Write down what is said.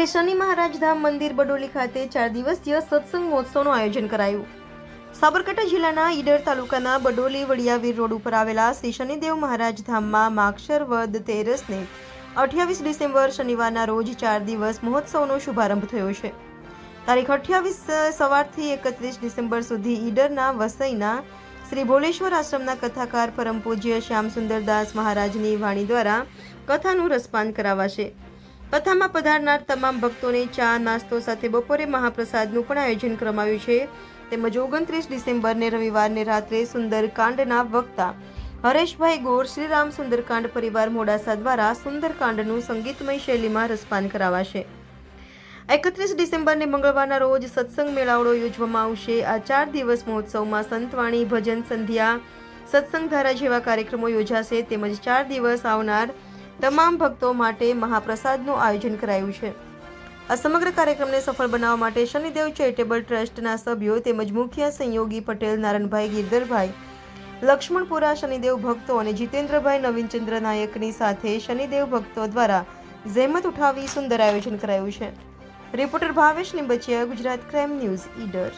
શ્રી શનિ મહારાજ ધામ મંદિર બડોલી ખાતે ચાર દિવસીય સત્સંગ મહોત્સવનું આયોજન કરાયું. સાબરકાંઠા જિલ્લાના ઈડર તાલુકાના બડોલી વડિયાવીર રોડ ઉપર આવેલા શ્રી શનિદેવ મહારાજ ધામમાં માક્ષર વદ તેરસને અઠ્યાવીસ ડિસેમ્બર શનિવારના રોજ ચાર દિવસ મહોત્સવનો શુભારંભ થયો છે. તારીખ અઠ્યાવીસ સવારથી એકત્રીસ ડિસેમ્બર સુધી ઈડરના વસઈના શ્રી ભોલેશ્વર આશ્રમના કથાકાર પરમ પૂજ્ય શ્યામ સુંદરદાસ મહારાજની વાણી દ્વારા કથાનું રસપાન કરાવાશે. કથામાં પધારનાર તમામ ભક્તોને ચા, નાસ્તો સાથે બપોરે મહાપ્રસાદનું પણ આયોજન કરવામાં છે. તેમજ ઓગણત્રીસ ડિસેમ્બરને રવિવારને રાત્રે સુંદરકાંડના વક્તા હરેશભાઈ ગોર શ્રીરામ સુંદરકાંડ પરિવાર મોડાસા દ્વારા સુંદરકાંડનું સંગીતમય શૈલીમાં રસપાન કરાવાશે. એકત્રીસ ડિસેમ્બરને મંગળવારના રોજ સત્સંગ મેળાવડો યોજવામાં આવશે. આ ચાર દિવસ મહોત્સવમાં સંતવાણી, ભજન સંધ્યા સત્સંગ ધારા જેવા કાર્યક્રમો યોજાશે. તેમજ ચાર દિવસ આવનાર તમામ ભક્તો માટે મહાપ્રસાદનું આયોજન કરાયું છે. આ સમગ્ર કાર્યક્રમને સફળ બનાવવા માટે શનિદેવ ચેરિટેબલ ટ્રસ્ટના સભ્યો તેમજ મુખ્ય સંયોગી પટેલ, નારણભાઈ, ગિરધરભાઈ, લક્ષ્મણપુરા શનિદેવ ભક્તો અને જીતેન્દ્રભાઈ નવીનચંદ્ર નાયકની સાથે શનિદેવ ભક્તો દ્વારા જહેમત ઉઠાવી સુંદર આયોજન કરાયું છે. Reporter Bhavesh Limbachiya Gujarat crime news, Idar.